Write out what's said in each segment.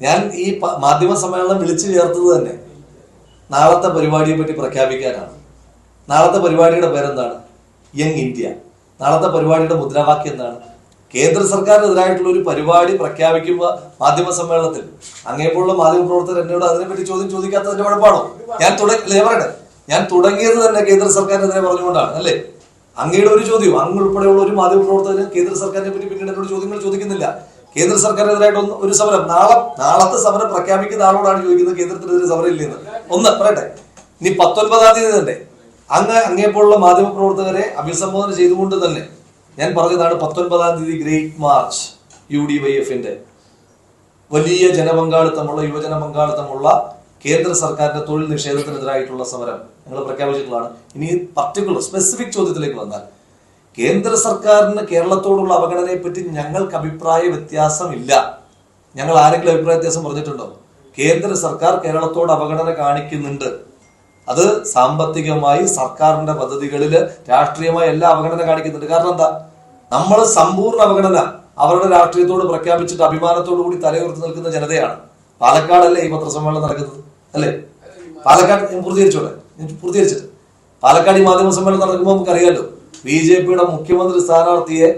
ഞാൻ ഈ മാധ്യമ സമ്മേളനം വിളിച്ചു ചേർത്തത് തന്നെ. നാളത്തെ പരിപാടിയെ പറ്റി പ്രഖ്യാപിക്കാനാണ്. നാളത്തെ പരിപാടിയുടെ പേരെന്താണ്? Young India. നാളത്തെ പരിപാടിയുടെ മുദ്രാവാക്യം എന്താണ്? കേന്ദ്ര സർക്കാരിനെതിരായിട്ടുള്ള ഒരു പരിപാടി പ്രഖ്യാപിക്കുമ്പോൾ മാധ്യമ സമ്മേളനത്തിൽ. അങ്ങേപ്പോലുള്ള മാധ്യമ പ്രവർത്തകർ എന്നോട് അതിനെപ്പറ്റി ചോദ്യം ചോദിക്കാത്തതിന്റെ കുഴപ്പമാണോ? ഞാൻ തുടങ്ങി ഞാൻ തുടങ്ങിയത് തന്നെ കേന്ദ്ര സർക്കാരിനെതിരെ പറഞ്ഞുകൊണ്ടാണ് അല്ലേ? അങ്ങയുടെ ഒരു ചോദ്യം അങ്ങ് ഉൾപ്പെടെയുള്ള ഒരു മാധ്യമ പ്രവർത്തകർ കേന്ദ്ര സർക്കാരിനെ പറ്റി പിന്നീട് എന്നോട് ചോദ്യങ്ങൾ ചോദിക്കുന്നില്ല. കേന്ദ്ര സർക്കാരിനെതിരായിട്ട് ഒന്ന് ഒരു സമരം. നാളെ നാളത്തെ സമരം പ്രഖ്യാപിക്കുന്ന ആളോടാണ് ചോദിക്കുന്നത് കേന്ദ്രത്തിനെതിരെ സമരം ഇല്ലെന്ന് ഒന്ന് പറയട്ടെ. ഇനി പത്തൊൻപതാം തീയതി തന്നെ. അങ്ങ് അങ്ങേപ്പോലുള്ള മാധ്യമ പ്രവർത്തകരെ അഭിസംബോധന ചെയ്തുകൊണ്ട് തന്നെ ഞാൻ പറഞ്ഞതാണ് പത്തൊൻപതാം തീയതി great march U D Y എഫിന്റെ വലിയ ജനപങ്കാളിത്തമുള്ള യുവജന പങ്കാളിത്തമുള്ള കേന്ദ്ര സർക്കാരിന്റെ തൊഴിൽ നിഷേധത്തിനെതിരായിട്ടുള്ള സമരം ഞങ്ങൾ പ്രഖ്യാപിച്ചിട്ടുള്ളതാണ്. ഇനി പർട്ടിക്കുലർ സ്പെസിഫിക് ചോദ്യത്തിലേക്ക് വന്നാൽ കേന്ദ്ര സർക്കാരിന് കേരളത്തോടുള്ള അവഗണനയെ പറ്റി ഞങ്ങൾക്ക് അഭിപ്രായ വ്യത്യാസമില്ല. ഞങ്ങൾ ആരെങ്കിലും അഭിപ്രായ വ്യത്യാസം പറഞ്ഞിട്ടുണ്ടോ? കേന്ദ്ര സർക്കാർ കേരളത്തോട് അവഗണന കാണിക്കുന്നുണ്ട്. അത് സാമ്പത്തികമായി സർക്കാരിന്റെ പദ്ധതികളിൽ രാഷ്ട്രീയമായി എല്ലാ അവഗണന കാണിക്കുന്നുണ്ട്. കാരണം എന്താ? നമ്മൾ സമ്പൂർണ അവഗണന അവരുടെ രാഷ്ട്രീയത്തോട് പ്രഖ്യാപിച്ചിട്ട് അഭിമാനത്തോടു കൂടി തലയുയർത്തി നിൽക്കുന്ന ജനതയാണ്. പാലക്കാടല്ലേ ഈ പത്രസമ്മേളനം നടക്കുന്നത്? അല്ലേ? പാലക്കാട് ഞാൻ പൂർത്തീകരിച്ചോട്ടെ? ഞാൻ പൂർത്തീകരിച്ചിട്ട്. പാലക്കാട് ഈ മാധ്യമ സമ്മേളനം നടക്കുമ്പോൾ നമുക്കറിയാലോ ബി ജെ പിയുടെ മുഖ്യമന്ത്രി സ്ഥാനാർത്ഥിയെ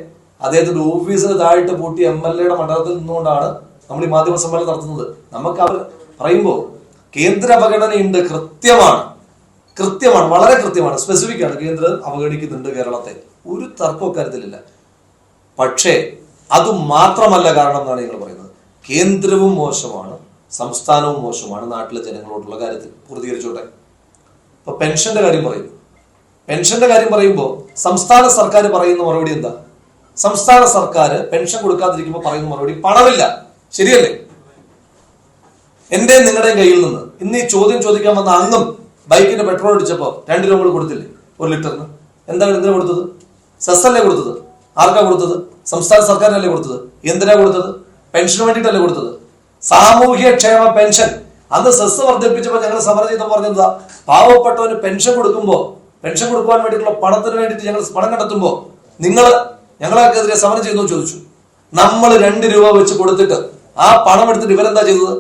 അദ്ദേഹത്തിന്റെ ഓഫീസിന് താഴിട്ട് പൂട്ടി എം എൽ എയുടെ മണ്ഡലത്തിൽ നിന്നുകൊണ്ടാണ് നമ്മൾ ഈ മാധ്യമ സമ്മേളനം നടത്തുന്നത്. നമുക്ക് അവർ പറയുമ്പോൾ കേന്ദ്ര അവഗണനയുണ്ട് കൃത്യമാണ്. കൃത്യമാണ് വളരെ കൃത്യമാണ്. സ്പെസിഫിക് ആണ്. കേന്ദ്രം അവഗണിക്കുന്നുണ്ട് കേരളത്തെ. ഒരു തർക്കവും കാര്യത്തിലില്ല. പക്ഷേ അത് മാത്രമല്ല കാരണം എന്നാണ് നിങ്ങൾ പറയുന്നത്. കേന്ദ്രവും മോശമാണ് സംസ്ഥാനവും മോശമാണ് നാട്ടിലെ ജനങ്ങളോടുള്ള കാര്യത്തിൽ പൂർത്തീകരിച്ചോട്ടെ ഇപ്പൊ പെൻഷന്റെ കാര്യം പറയുന്നു പെൻഷന്റെ കാര്യം പറയുമ്പോൾ സംസ്ഥാന സർക്കാർ പറയുന്ന മറുപടി എന്താ? സംസ്ഥാന സർക്കാർ പെൻഷൻ കൊടുക്കാതിരിക്കുമ്പോൾ പറയുന്ന മറുപടി പണമില്ല. ശരിയല്ലേ? എന്റെ നിങ്ങളുടെയും കയ്യിൽ നിന്ന് ഇന്ന് ഈ ചോദ്യം ചോദിക്കാൻ വന്ന അന്നും ബൈക്കിന്റെ പെട്രോൾ അടിച്ചപ്പോ രണ്ട് രൂപ കൂടി കൊടുത്തില്ലേ? ഒരു ലിറ്ററിന്. എന്താണ് എന്തിനാ കൊടുത്തത്? സെസ്സല്ലേ കൊടുത്തത്? ആർക്കാ കൊടുത്തത്? സംസ്ഥാന സർക്കാരിനല്ലേ കൊടുത്തത്? എന്തിനാ കൊടുത്തത്? പെൻഷന് വേണ്ടിയിട്ടല്ലേ കൊടുത്തത്? സാമൂഹ്യ ക്ഷേമ പെൻഷൻ. അന്ന് സെസ് വർദ്ധിപ്പിച്ചപ്പോൾ ഞങ്ങൾ സമരം ചെയ്ത പറഞ്ഞെന്താ? പാവപ്പെട്ടവന് പെൻഷൻ കൊടുക്കുമ്പോൾ പെൻഷൻ കൊടുക്കുവാൻ വേണ്ടിയിട്ടുള്ള പണത്തിന് വേണ്ടിയിട്ട് ഞങ്ങൾ പണം കണ്ടെത്തുമ്പോൾ നിങ്ങൾ ഞങ്ങളെതിരെ സമരം ചെയ്യുന്നു ചോദിച്ചു. നമ്മൾ രണ്ട് രൂപ വെച്ച് കൊടുത്തിട്ട് ആ പണം എടുത്തിട്ട് ഇവരെന്താ ചെയ്തത്?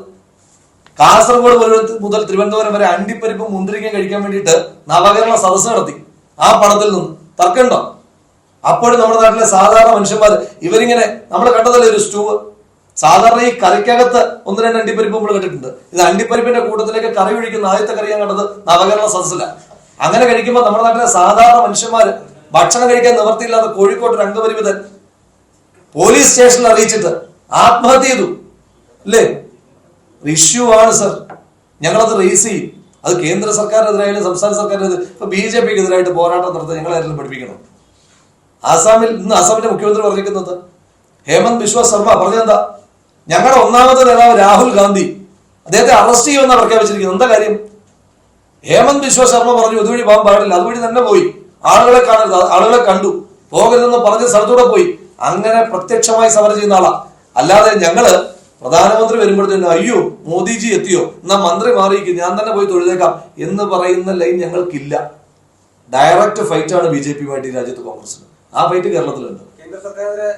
കാസർഗോഡ് മുതൽ തിരുവനന്തപുരം വരെ അണ്ടിപ്പരിപ്പ് മുന്തിരിക്കയും കഴിക്കാൻ വേണ്ടിയിട്ട് നവകേരള സദസ്സ് നടത്തി. ആ പണത്തിൽ നിന്ന് തർക്കണ്ടോ അപ്പോഴും നമ്മുടെ നാട്ടിലെ സാധാരണ മനുഷ്യന്മാർ ഇവരിങ്ങനെ നമ്മൾ കണ്ടതല്ലേ ഒരു സ്റ്റൂവ് സാധാരണ ഈ കറിക്കകത്ത് ഒന്ന് രണ്ട് അണ്ടിപ്പരിപ്പ് നമ്മൾ കണ്ടിട്ടുണ്ട്. ഇത് അണ്ടിപ്പരിപ്പിന്റെ കൂട്ടത്തിലേക്ക് കറി ഒഴിക്കുന്ന ആദ്യത്തെ കറി ഞാൻ കണ്ടത് നവകേരള സദസ്സില. അങ്ങനെ കഴിക്കുമ്പോൾ നമ്മുടെ നാട്ടിലെ സാധാരണ മനുഷ്യന്മാര് ഭക്ഷണം കഴിക്കാൻ നിവർത്തിയില്ലാത്ത കോഴിക്കോട്ട് രംഗപരിമിതൻ പോലീസ് സ്റ്റേഷനിൽ അറിയിച്ചിട്ട് ആത്മഹത്യ ചെയ്തു. അല്ലേ? ഇഷ്യൂ ആണ് സർ. ഞങ്ങളത് റേസ് ചെയ്യും. അത് കേന്ദ്ര സർക്കാരിനെതിരായാലും സംസ്ഥാന സർക്കാരിനെതിരെ ഇപ്പൊ ബി ജെ പിക്ക് എതിരായിട്ട് പോരാട്ടം നടത്താൻ ഞങ്ങളായിരുന്നു പഠിപ്പിക്കണം? ആസാമിൽ ഇന്ന് ആസാമിന്റെ മുഖ്യമന്ത്രി പറഞ്ഞിരിക്കുന്നത് ഹേമന്ത് ബിശ്വ ശർമ്മ പറഞ്ഞെന്താ ഞങ്ങളുടെ ഒന്നാമത്തെ നേതാവ് രാഹുൽ ഗാന്ധി അദ്ദേഹത്തെ അറസ്റ്റ് ചെയ്യുമെന്നാണ് പ്രഖ്യാപിച്ചിരിക്കുന്നത്. എന്താ കാര്യം? ഹേമന്ത് ബിശ്വ ശർമ്മ പറഞ്ഞു ഇതുവഴി പോകാൻ പാടില്ല. അതുവഴി തന്നെ പോയി. ആളുകളെ കാണരുത്. ആളുകളെ കണ്ടു. പോകരുതെന്ന് പറഞ്ഞ സ്ഥലത്തൂടെ പോയി. അങ്ങനെ പ്രത്യക്ഷമായി സമരം ചെയ്യുന്ന ആളാ. അല്ലാതെ ഞങ്ങൾ പ്രധാനമന്ത്രി വരുമ്പോഴത്തേനും അയ്യോ മോദിജി എത്തിയോ? എന്നാ മന്ത്രി മാറിയിരിക്കും. ഞാൻ തന്നെ പോയി തൊഴുതേക്കാം. എന്ന് പറയുന്ന ലൈൻ ഞങ്ങൾക്കില്ല. ഡയറക്റ്റ് ഫൈറ്റ് ആണ് ബി ജെ പിയുമായിട്ട് ഈ രാജ്യത്ത് കോൺഗ്രസിന് ആ ഫൈറ്റ് കേരളത്തിലുണ്ട്. കേന്ദ്ര സർക്കാരിന്റെ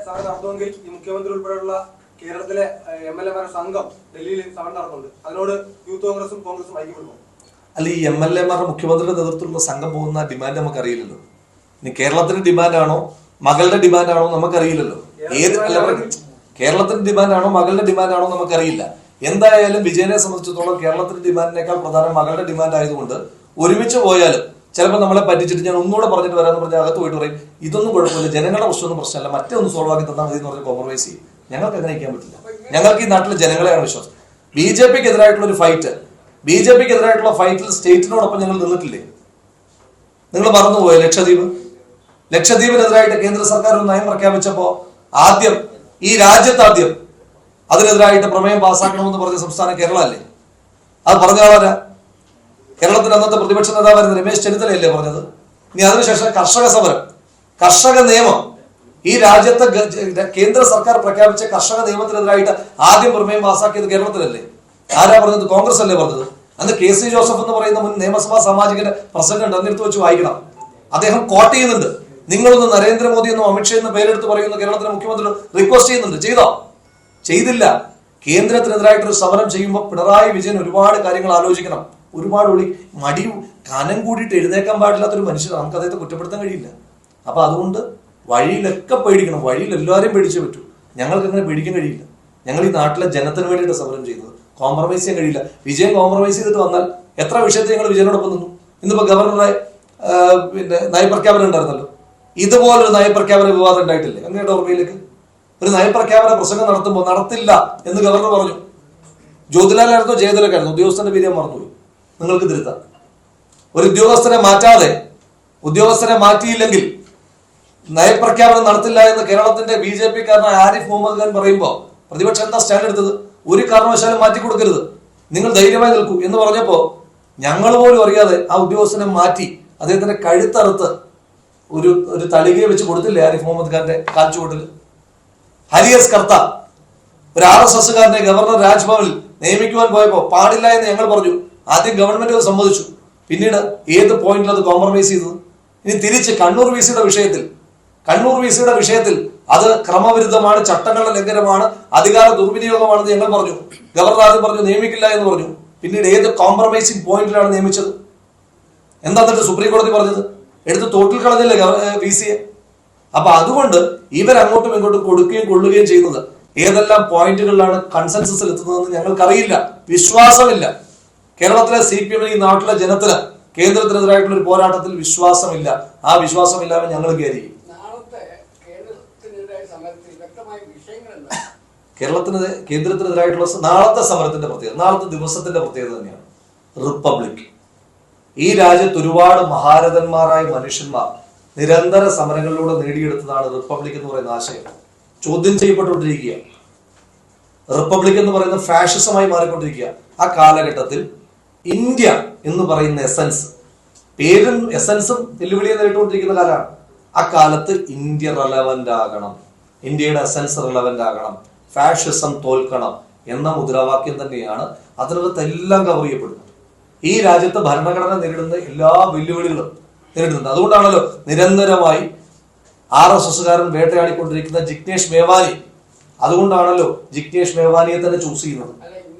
മുഖ്യമന്ത്രി ഉൾപ്പെടെയുള്ള കേരളത്തിലെ എം എൽ എമാരുടെ സംഘം ഡൽഹിയിൽ സമരം നടത്തുന്നുണ്ട്. അതിനോട് യൂത്ത് കോൺഗ്രസും കോൺഗ്രസും ഐക്യപ്പെടുന്നു. അല്ല ഈ എം എൽ എമാരുടെ മുഖ്യമന്ത്രിയുടെ നേതൃത്വത്തിലുള്ള സംഘം പോകുന്ന ഡിമാൻഡ് നമുക്കറിയില്ലല്ലോ. ഇനി കേരളത്തിന്റെ ഡിമാൻഡാണോ മകളുടെ ഡിമാൻഡാണോ നമുക്കറിയില്ലല്ലോ. ഏത് അല്ല. കേരളത്തിന്റെ ഡിമാൻഡാണോ മകളുടെ ഡിമാൻഡാണോ നമുക്കറിയില്ല. എന്തായാലും വിജയനെ സംബന്ധിച്ചിടത്തോളം കേരളത്തിന്റെ ഡിമാൻഡിനേക്കാൾ പ്രധാനം മകളുടെ ഡിമാൻഡ് ആയതുകൊണ്ട് ഒരുമിച്ച് പോയാലും ചിലപ്പോൾ നമ്മളെ പറ്റിച്ചിട്ട് ഞാൻ ഒന്നുകൂടെ പറഞ്ഞിട്ട് വരാമെന്ന് പറഞ്ഞാൽ അകത്ത് പോയിട്ട് പറയും ഇതൊന്നും കുഴപ്പമില്ല ജനങ്ങളുടെ പ്രശ്നമൊന്നും പ്രശ്നമല്ല മറ്റേ ഒന്ന് സോൾവ് ആക്കി തന്നാൽ മതി എന്ന് പറഞ്ഞ് കോംപ്രമൈസ് ചെയ്യും. ഞങ്ങൾക്ക് അങ്ങനെ ഇരിക്കാൻ പറ്റില്ല. ഞങ്ങൾക്ക് ഈ നാട്ടിലെ ജനങ്ങളെയാണ് വിശ്വാസം. ബി ജെ പിക്ക് എതിരായിട്ടുള്ള ഒരു ഫൈറ്റ് ബി ജെ പിക്ക് എതിരായിട്ടുള്ള ഫൈറ്റിൽ സ്റ്റേറ്റിനോടൊപ്പം ഞങ്ങൾ നിന്നിട്ടില്ലേ? നിങ്ങൾ മറന്നുപോയോ ലക്ഷദ്വീപ്? ലക്ഷദ്വീപിനെതിരായിട്ട് കേന്ദ്ര സർക്കാർ ഒരു നയം പ്രഖ്യാപിച്ചപ്പോ ആദ്യം ഈ രാജ്യത്ത് ആദ്യം അതിനെതിരായിട്ട് പ്രമേയം പാസ്സാക്കണമെന്ന് പറഞ്ഞ സംസ്ഥാനം കേരള അല്ലേ അത് പറഞ്ഞ ആളാരാ? കേരളത്തിന്റെ അന്നത്തെ പ്രതിപക്ഷ നേതാവായിരുന്ന രമേശ് ചെന്നിത്തലയല്ലേ പറഞ്ഞത്? ഇനി അതിനുശേഷം കർഷക സമരം കർഷക നിയമം. ഈ രാജ്യത്തെ കേന്ദ്ര സർക്കാർ പ്രഖ്യാപിച്ച കർഷക നിയമത്തിനെതിരായിട്ട് ആദ്യം പ്രമേയം പാസ്സാക്കിയത് കേരളത്തിലല്ലേ? ആരാ പറഞ്ഞത്? കോൺഗ്രസ് അല്ലേ പറഞ്ഞത്? അന്ന് കെ സി ജോസഫ് എന്ന് പറയുന്ന മുൻ നിയമസഭാ സാമാജികന്റെ പ്രസംഗം അന്നെടുത്ത് വെച്ച് വായിക്കണം. അദ്ദേഹം കോട്ട് ചെയ്യുന്നുണ്ട്. നിങ്ങളൊന്ന് നരേന്ദ്രമോദി എന്നും അമിത്ഷാ എന്നും പേരെടുത്ത് പറയുന്ന കേരളത്തിലെ മുഖ്യമന്ത്രി റിക്വസ്റ്റ് ചെയ്യുന്നുണ്ട്. ചെയ്തോ? ചെയ്തില്ല. കേന്ദ്രത്തിനെതിരായിട്ടൊരു സമരം ചെയ്യുമ്പോൾ പിണറായി വിജയൻ ഒരുപാട് കാര്യങ്ങൾ ആലോചിക്കണം. ഒരുപാട് ഒളി മടി കനം കൂടിയിട്ട് എഴുന്നേക്കാൻ പാടില്ലാത്തൊരു മനുഷ്യനാണ് നമുക്ക് അദ്ദേഹത്തെ കുറ്റപ്പെടുത്താൻ കഴിയില്ല. അപ്പൊ അതുകൊണ്ട് വഴിയിലൊക്കെ പേടിക്കണം. വഴിയിൽ എല്ലാവരും പേടിച്ചേ പറ്റൂ. ഞങ്ങൾക്ക് അങ്ങനെ പേടിക്കാൻ കഴിയില്ല. ഞങ്ങൾ ഈ നാട്ടിലെ ജനത്തിന് വേണ്ടിയിട്ട് സമരം ചെയ്യുന്നത് കോംപ്രമൈസ് ചെയ്യാൻ കഴിയില്ല. വിജയൻ കോംപ്രമൈസ് ചെയ്തിട്ട് വന്നാൽ എത്ര വിഷയത്തിൽ ഞങ്ങൾ വിജയനോടൊപ്പം നിന്നു? ഇന്നിപ്പോ ഗവർണറെ പിന്നെ നയപ്രഖ്യാപനം ഉണ്ടായിരുന്നല്ലോ. ഇതുപോലൊരു നയപ്രഖ്യാപന വിവാദം ഉണ്ടായിട്ടില്ലേ? അങ്ങയുടെ ഓർമ്മയിലേക്ക്? ഒരു നയപ്രഖ്യാപന പ്രസംഗം നടത്തുമ്പോൾ നടത്തില്ല എന്ന് ഗവർണർ പറഞ്ഞു. ജ്യോതിലാലായിരുന്നു ജയതിലക്കായിരുന്നു ഉദ്യോഗസ്ഥന്റെ പേര് ഞാൻ മറന്നുപോയി. നിങ്ങൾക്ക് തിരുത്താം. ഒരു ഉദ്യോഗസ്ഥനെ മാറ്റാതെ ഉദ്യോഗസ്ഥനെ മാറ്റിയില്ലെങ്കിൽ നയപ്രഖ്യാപനം നടത്തില്ല എന്ന് കേരളത്തിന്റെ ബി ജെ പി കാരണം ആരിഫ് മുഹമ്മദ് ഖാൻ പറയുമ്പോൾ പ്രതിപക്ഷം എന്താ സ്റ്റാൻഡ് എടുത്തത്? ഒരു കാരണവശാലും മാറ്റി കൊടുക്കരുത്. നിങ്ങൾ ധൈര്യമായി നിൽക്കൂ എന്ന് പറഞ്ഞപ്പോ ഞങ്ങൾ പോലും അറിയാതെ ആ ഉദ്യോഗസ്ഥനെ മാറ്റി അദ്ദേഹത്തിന്റെ കഴുത്തറുത്ത് ഒരു ഒരു തളികയെ വെച്ച് കൊടുത്തില്ലേ ആരിഫ് മുഹമ്മദ് ഖാന്റെ കാൽച്ചുവട്ടിൽ? ഹരിയസ് കർത്ത ഒരു ആർ എസ് എസ്സുകാരനെ ഗവർണർ രാജ്ഭവനിൽ നിയമിക്കുവാൻ പോയപ്പോ പാടില്ല എന്ന് ഞങ്ങൾ പറഞ്ഞു. ആദ്യം ഗവൺമെന്റ് അത് സമ്മതിച്ചു. പിന്നീട് ഏത് പോയിന്റിൽ അത് കോംപ്രമൈസ് ചെയ്തത്? ഇനി തിരിച്ച് കണ്ണൂർ വി സിയുടെ വിഷയത്തിൽ കണ്ണൂർ വി സിയുടെ വിഷയത്തിൽ അത് ക്രമവിരുദ്ധമാണ് ചട്ടങ്ങളുടെ ലംഘനമാണ് അധികാര ദുർവിനിയോഗമാണെന്ന് ഞങ്ങൾ പറഞ്ഞു. ഗവർണർ ആദ്യം പറഞ്ഞു നിയമിക്കില്ല എന്ന് പറഞ്ഞു. പിന്നീട് ഏത് കോംപ്രമൈസിങ് പോയിന്റിലാണ് നിയമിച്ചത്? എന്താ എന്നിട്ട് സുപ്രീം കോടതി പറഞ്ഞത്? എടുത്ത് തോട്ടിൽ കളഞ്ഞില്ല വി സിയെ അപ്പൊ അതുകൊണ്ട് ഇവരങ്ങോട്ടും ഇങ്ങോട്ടും കൊടുക്കുകയും കൊള്ളുകയും ചെയ്യുന്നത് ഏതെല്ലാം പോയിന്റുകളിലാണ് കൺസെൻസസിൽ എത്തുന്നതെന്ന് ഞങ്ങൾക്കറിയില്ല. വിശ്വാസമില്ല. കേരളത്തിലെ സി പി എമ്മിന് ഈ നാട്ടിലെ ജനത്തിന് കേന്ദ്രത്തിനെതിരായിട്ടുള്ള ഒരു പോരാട്ടത്തിൽ വിശ്വാസമില്ല. ആ വിശ്വാസമില്ലാതെ ഞങ്ങൾ കയറിയും കേരളത്തിന് കേന്ദ്രത്തിനെതിരായിട്ടുള്ള നാളത്തെ സമരത്തിന്റെ പ്രത്യേകത നാളത്തെ ദിവസത്തിന്റെ പ്രത്യേകത തന്നെയാണ്. റിപ്പബ്ലിക്. ഈ രാജ്യത്ത് ഒരുപാട് മഹാരഥന്മാരായ മനുഷ്യന്മാർ നിരന്തര സമരങ്ങളിലൂടെ നേടിയെടുത്തതാണ് റിപ്പബ്ലിക് എന്ന് പറയുന്ന ആശയം. ചോദ്യം ചെയ്യപ്പെട്ടുകൊണ്ടിരിക്കുക റിപ്പബ്ലിക് എന്ന് പറയുന്ന ഫാഷിസമായി മാറിക്കൊണ്ടിരിക്കുക ആ കാലഘട്ടത്തിൽ ഇന്ത്യ എന്ന് പറയുന്ന എസൻസ് പേരും എസൻസും വെല്ലുവിളിയെ നേരിട്ടുകൊണ്ടിരിക്കുന്ന കാലമാണ്. ആ കാലത്ത് ഇന്ത്യ റെലവന്റ് ആകണം. ഇന്ത്യയുടെ എസൻസ് റെലവന്റ് ആകണം. ഫാഷിസം തോൽക്കണം എന്ന മുദ്രാവാക്യം തന്നെയാണ് അതിനകത്ത് എല്ലാം കവർ ചെയ്യപ്പെടുന്നത്. ഈ രാജ്യത്ത് ഭരണഘടന നേരിടുന്ന എല്ലാ വെല്ലുവിളികളും നേരിടുന്നുണ്ട്. അതുകൊണ്ടാണല്ലോ നിരന്തരമായി ആർ എസ് എസ്സുകാരൻ വേട്ടയാടിക്കൊണ്ടിരിക്കുന്ന ജിഗ്നേഷ് മേവാനി. അതുകൊണ്ടാണല്ലോ ജിഗ്നേഷ് മേവാനിയെ തന്നെ ചൂസ് ചെയ്യുന്നത്.